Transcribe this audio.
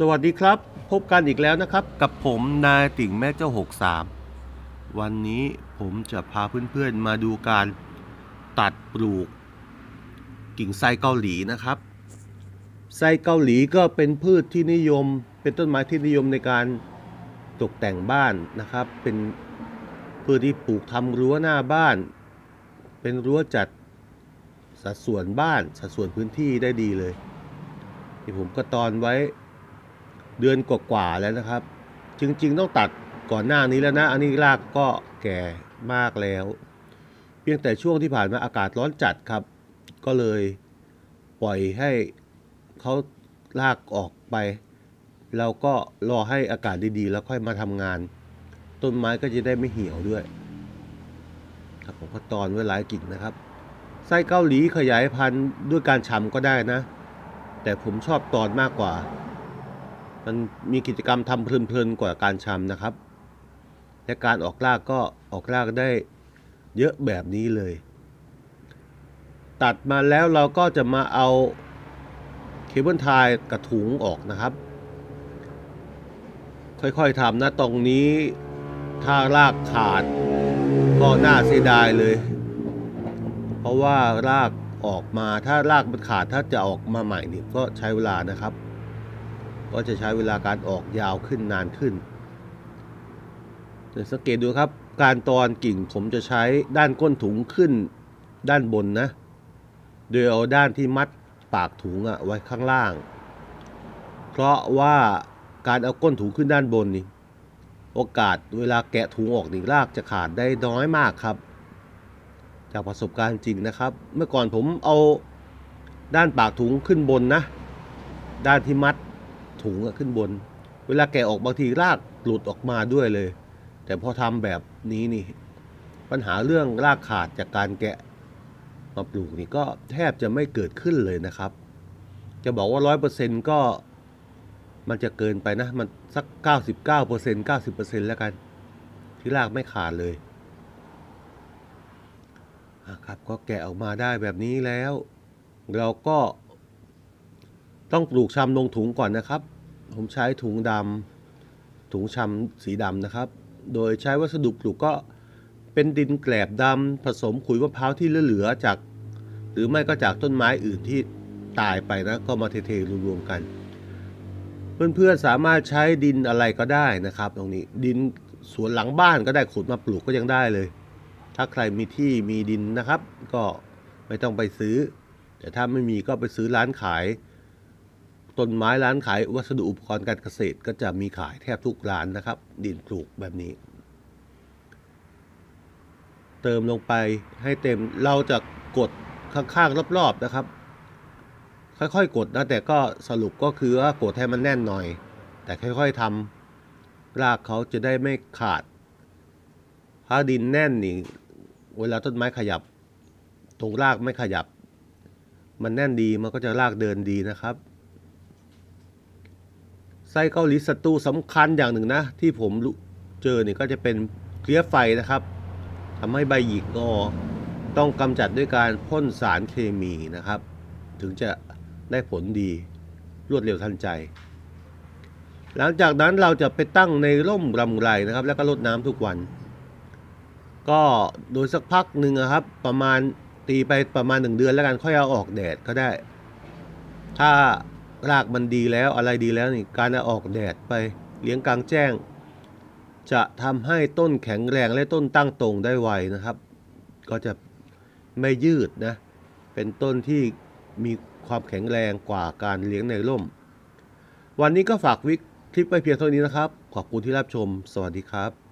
สวัสดีครับ พบกันอีกแล้วนะครับ กับผมนายติ่งแม่เจ้า 63 วันนี้ผมจะพาเพื่อนๆมาดูการตัดปลูก กิ่งไทรเกาหลีนะครับไทรเกาหลีก็เป็นพืชที่นิยม เป็นต้นไม้ที่นิยมในการตกแต่งบ้านนะครับ เป็นพืชที่ปลูกทำรั้วหน้าบ้าน เป็นรั้วจัดสัดส่วนบ้านสัดส่วนพื้นที่ได้ดีเลยที่ผมก็ตอนไว้ เดือนกว่าๆแล้วนะครับ จริง ๆ ต้องตัดก่อนหน้านี้แล้วนะ อันนี้รากก็แก่มากแล้ว เพียงแต่ช่วงที่ผ่านมาอากาศร้อนจัดครับ ก็เลยปล่อยให้เขาลากออกไปเราก็รอให้อากาศดีๆ แล้วค่อยมาทำงาน ต้นไม้ก็จะได้ไม่เหี่ยวด้วยครับผมก็ตอนไว้หลายกิ่งนะครับ ไส้เกาหลีขยายพันธุ์ด้วยการชำก็ได้นะ แต่ผมชอบตอนมากกว่า มันมีกิจกรรมทำเพลินๆกว่าการชำนะครับ และการออกรากก็ออกรากได้เยอะแบบนี้เลย ตัดมาแล้วเราก็จะมาเอาเคเบิลไทายกระถุงออกนะครับ ค่อยๆทำนะตรงนี้ถ้ารากขาดก็น่าเสียดายเลย เพราะว่ารากออกมาถ้ารากมันขาดถ้าจะออกมาใหม่นี่ก็ใช้เวลานะครับ ก็จะใช้เวลาการออกยาวขึ้นนานขึ้นสังเกตดูครับ การตอนกิ่งผมจะใช้ด้านก้นถุงขึ้นด้านบนนะ โดยเอาด้านที่มัดปากถุงอะไว้ข้างล่าง เพราะว่าการเอาก้นถุงขึ้นด้านบนนี่โอกาสเวลาแกะถุงออกนี่รากจะขาดได้น้อยมากครับ จากประสบการณ์จริงนะครับ เมื่อก่อนผมเอาด้านปากถุงขึ้นบนนะ ด้านที่มัด ถุงอะขึ้นบน เวลาแกะออกบางทีรากหลุดออกมาด้วยเลย แต่พอทำแบบนี้นี่ ปัญหาเรื่องรากขาดจากการแกะมาปลูกนี่ก็แทบจะไม่เกิดขึ้นเลยนะครับ จะบอกว่าร้อยเปอร์เซ็นต์ก็มันจะเกินไปนะ มันสักเก้าสิบเก้าเปอร์เซ็นต์เก้าสิบเปอร์เซ็นต์แล้วกัน ที่รากไม่ขาดเลยครับก็แกะออกมาได้แบบนี้แล้ว เราก็ต้องปลูกชำลงถุงก่อนนะครับ ผมใช้ถุงดำถุงชำสีดำนะครับ โดยใช้วัสดุปลูกก็เป็นดินแกลบดำผสมขุยมะพร้าวที่เหลือๆจาก หรือไม่ก็จากต้นไม้อื่นที่ตายไปนะก็มาเทๆรวมๆกัน เพื่อนๆสามารถใช้ดินอะไรก็ได้นะครับ ตรงนี้ดินสวนหลังบ้านก็ได้ขุดมาปลูกก็ยังได้เลย ถ้าใครมีที่มีดินนะครับ ก็ไม่ต้องไปซื้อ แต่ถ้าไม่มีก็ไปซื้อร้านขาย ต้นไม้ร้านขายวัสดุอุปกรณ์การเกษตรก็จะมีขายแทบทุกร้านนะครับ ดินปลูกแบบนี้ เติมลงไปให้เต็มเราจะกดข้างๆรอบๆนะครับ ค่อยๆ กดนะแต่ก็สรุปก็คือว่ากดให้มันแน่นหน่อย แต่ค่อยๆทำรากเขาจะได้ไม่ขาด ถ้าดินแน่นนี่เวลาต้นไม้ขยับตรงรากไม่ขยับ มันแน่นดีมันก็จะรากเดินดีนะครับ ส้เกาหลีศัตรูสำคัญอย่างหนึ่งนะ ที่ผมเจอเนี่ยก็จะเป็นเพลี้ยไฟนะครับทำให้ใบหยิกงอต้องกำจัดด้วยการพ่นสารเคมีนะครับ ถึงจะได้ผลดีรวดเร็วทันใจ หลังจากนั้นเราจะไปตั้งในร่มรำไรนะครับ แล้วก็รดน้ำทุกวัน ก็โดยสักพักหนึ่งอะครับ ประมาณตีไปประมาณหนึ่งเดือนแล้วกันค่อยเอาออกแดดก็ได้ ถ้า รากมันดีแล้วอะไรดีแล้วนี่การเอาออกแดดไปเลี้ยงกลางแจ้ง จะทำให้ต้นแข็งแรงและต้นตั้งตรงได้ไวนะครับ ก็จะไม่ยืดนะเป็นต้นที่มีความแข็งแรงกว่าการเลี้ยงในร่ม วันนี้ก็ฝากวิกคลิปไปเพียงเท่านี้นะครับ ขอบคุณที่รับชม สวัสดีครับ